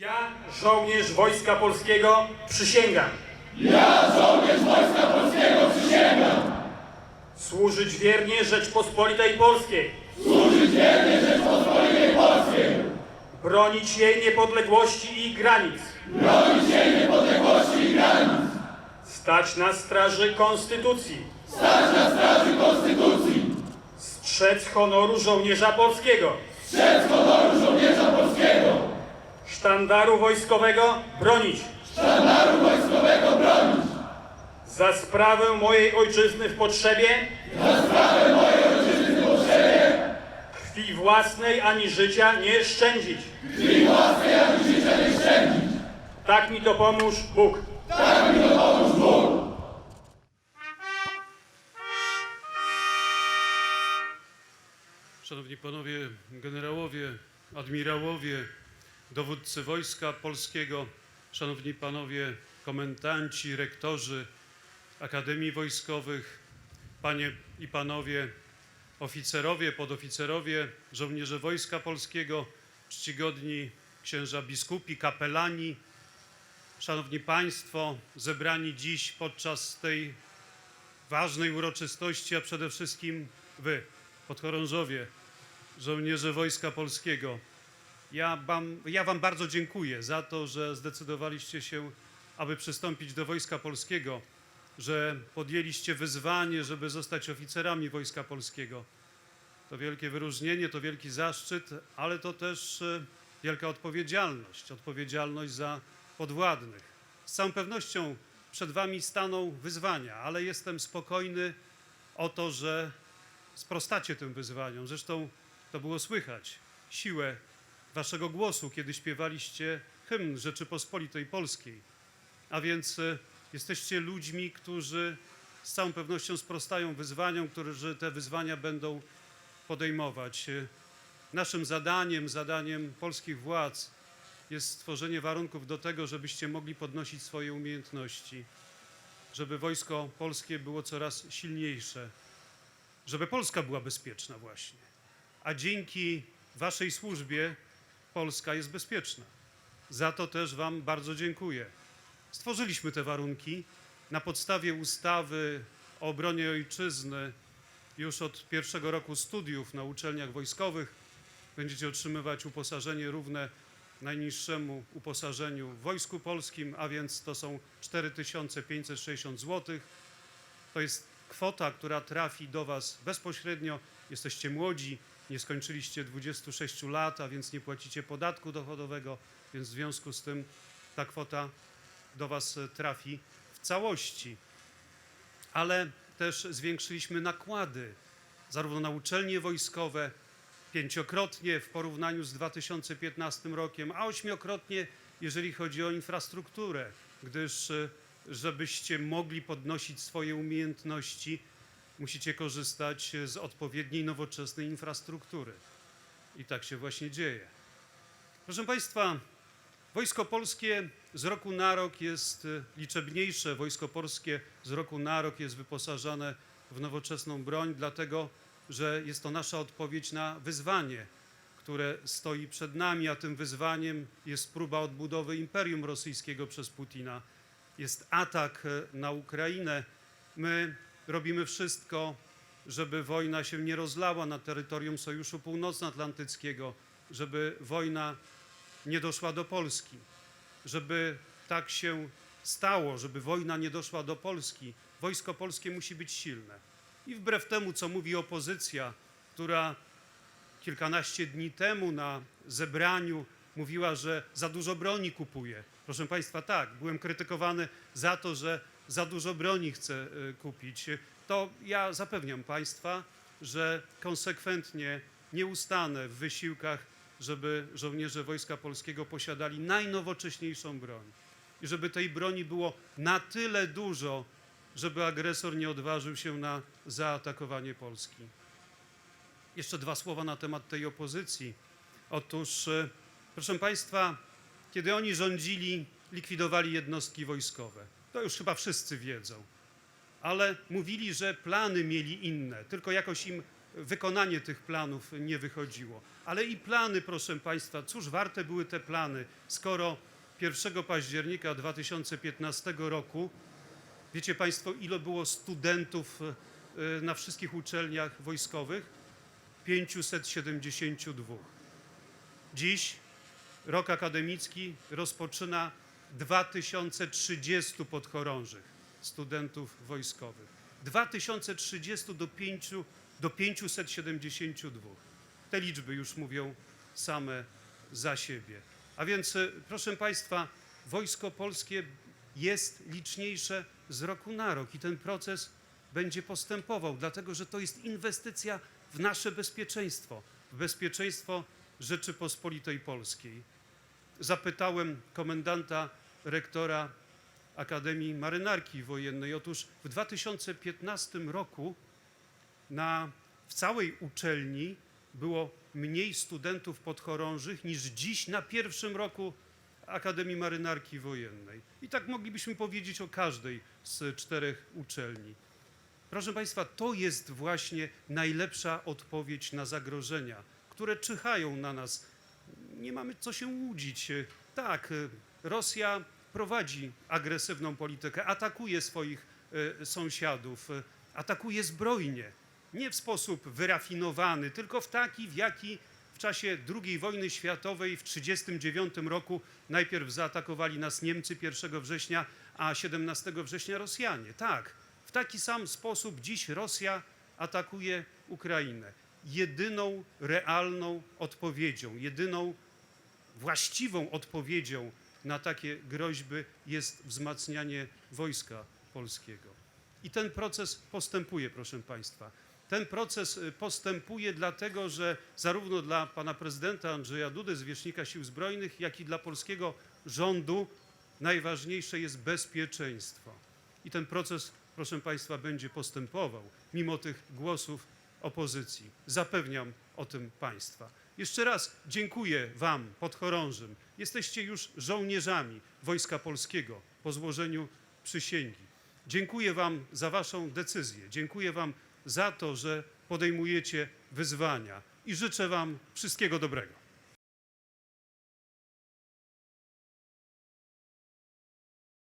Ja, żołnierz Wojska Polskiego, przysięgam. Ja, żołnierz Wojska Polskiego, przysięgam Służyć wiernie Rzeczpospolitej Polskiej. służyć wiernie Rzeczpospolitej Polskiej, Bronić jej niepodległości i granic. bronić jej niepodległości i granic, Stać na straży Konstytucji. stać na straży Konstytucji, Strzec honoru żołnierza polskiego. strzec honoru żołnierza polskiego, Sztandaru wojskowego bronić. sztandaru wojskowego bronić, Za sprawę mojej ojczyzny w potrzebie. za sprawę mojej ojczyzny w potrzebie, Krwi własnej ani życia nie szczędzić. krwi własnej ani życia nie szczędzić. Tak mi to pomóż Bóg. Tak mi dopomóż Bóg. Szanowni Panowie Generałowie, Admirałowie, Dowódcy Wojska Polskiego, Szanowni Panowie Komendanci, Rektorzy Akademii Wojskowych, Panie i Panowie Oficerowie, Podoficerowie, Żołnierze Wojska Polskiego, Czcigodni Księża Biskupi, Kapelani, Szanowni Państwo zebrani dziś podczas tej ważnej uroczystości, a przede wszystkim Wy, podchorążowie, żołnierze Wojska Polskiego. Ja wam, ja wam bardzo dziękuję za to, że zdecydowaliście się, aby przystąpić do Wojska Polskiego, że podjęliście wyzwanie, żeby zostać oficerami Wojska Polskiego. To wielkie wyróżnienie, to wielki zaszczyt, ale to też e, wielka odpowiedzialność, odpowiedzialność za podwładnych. Z całą pewnością przed Wami staną wyzwania, ale jestem spokojny o to, że sprostacie tym wyzwaniom. Zresztą to było słychać siłę Waszego głosu, kiedy śpiewaliście hymn Rzeczypospolitej Polskiej. A więc e, jesteście ludźmi, którzy z całą pewnością sprostają wyzwaniom, którzy te wyzwania będą podejmować. E, Naszym zadaniem, zadaniem polskich władz jest stworzenie warunków do tego, żebyście mogli podnosić swoje umiejętności, żeby wojsko polskie było coraz silniejsze, żeby Polska była bezpieczna właśnie. A dzięki waszej służbie Polska jest bezpieczna. Za to też wam bardzo dziękuję. Stworzyliśmy te warunki na podstawie ustawy o obronie ojczyzny już od pierwszego roku studiów na uczelniach wojskowych będziecie otrzymywać uposażenie równe najniższemu uposażeniu w Wojsku Polskim, a więc to są 4560 zł. To jest kwota, która trafi do Was bezpośrednio. Jesteście młodzi, nie skończyliście 26 lat, a więc nie płacicie podatku dochodowego, więc w związku z tym ta kwota do Was e, trafi w całości. Ale też zwiększyliśmy nakłady zarówno na uczelnie wojskowe, pięciokrotnie w porównaniu z 2015 rokiem, a ośmiokrotnie, jeżeli chodzi o infrastrukturę, gdyż e, żebyście mogli podnosić swoje umiejętności, musicie korzystać z odpowiedniej nowoczesnej infrastruktury. I tak się właśnie dzieje. Proszę Państwa, Wojsko Polskie z roku na rok jest e, liczebniejsze. Wojsko Polskie z roku na rok jest wyposażane w nowoczesną broń, dlatego że jest to nasza odpowiedź na wyzwanie, które stoi przed nami, a tym wyzwaniem jest próba odbudowy Imperium Rosyjskiego przez Putina. Jest atak e, na Ukrainę. My robimy wszystko, żeby wojna się nie rozlała na terytorium Sojuszu Północnoatlantyckiego, żeby wojna nie doszła do Polski. Żeby tak się stało, żeby wojna nie doszła do Polski, wojsko polskie musi być silne. I wbrew temu, co mówi opozycja, która kilkanaście dni temu na zebraniu mówiła, że za dużo broni kupuje. Proszę Państwa, tak, byłem krytykowany za to, że za dużo broni chcę y, kupić. To ja zapewniam Państwa, że konsekwentnie nie ustanę w wysiłkach, żeby żołnierze Wojska Polskiego posiadali najnowocześniejszą broń. I żeby tej broni było na tyle dużo, żeby agresor nie odważył się na zaatakowanie Polski. Jeszcze dwa słowa na temat tej opozycji. Otóż, e, proszę Państwa, kiedy oni rządzili, likwidowali jednostki wojskowe. To już chyba wszyscy wiedzą. Ale mówili, że plany mieli inne, tylko jakoś im wykonanie tych planów nie wychodziło. Ale i plany, proszę Państwa, cóż warte były te plany, skoro 1 października 2015 roku, wiecie Państwo, ile było studentów e, na wszystkich uczelniach wojskowych? 572. Dziś rok akademicki rozpoczyna 2030 podchorążych studentów wojskowych. 2030 do, 5, do 572. Te liczby już mówią same za siebie. A więc, e, proszę Państwa, wojsko polskie jest liczniejsze z roku na rok i ten proces będzie postępował, dlatego że to jest inwestycja w nasze bezpieczeństwo, w bezpieczeństwo Rzeczypospolitej Polskiej zapytałem komendanta rektora Akademii Marynarki Wojennej. Otóż w 2015 roku na, w całej uczelni było mniej studentów podchorążych niż dziś na pierwszym roku Akademii Marynarki Wojennej. I tak moglibyśmy powiedzieć o każdej z czterech uczelni. Proszę Państwa, to jest właśnie najlepsza odpowiedź na zagrożenia, które czyhają na nas nie mamy co się łudzić. Tak, Rosja prowadzi agresywną politykę, atakuje swoich e, sąsiadów, atakuje zbrojnie. Nie w sposób wyrafinowany, tylko w taki, w jaki w czasie II wojny światowej w 1939 roku najpierw zaatakowali nas Niemcy 1 września, a 17 września Rosjanie. Tak, w taki sam sposób dziś Rosja atakuje Ukrainę. Jedyną realną odpowiedzią, jedyną właściwą odpowiedzią na takie groźby jest wzmacnianie wojska polskiego. I ten proces postępuje, proszę Państwa. Ten proces y, postępuje dlatego, że zarówno dla pana prezydenta Andrzeja Dudy, zwierzchnika Sił Zbrojnych, jak i dla polskiego rządu najważniejsze jest bezpieczeństwo. I ten proces, proszę Państwa, będzie postępował, mimo tych głosów opozycji. Zapewniam o tym Państwa. Jeszcze raz dziękuję Wam, podchorążym. Jesteście już żołnierzami Wojska Polskiego po złożeniu przysięgi. Dziękuję Wam za Waszą decyzję. Dziękuję Wam za to, że podejmujecie wyzwania i życzę Wam wszystkiego dobrego.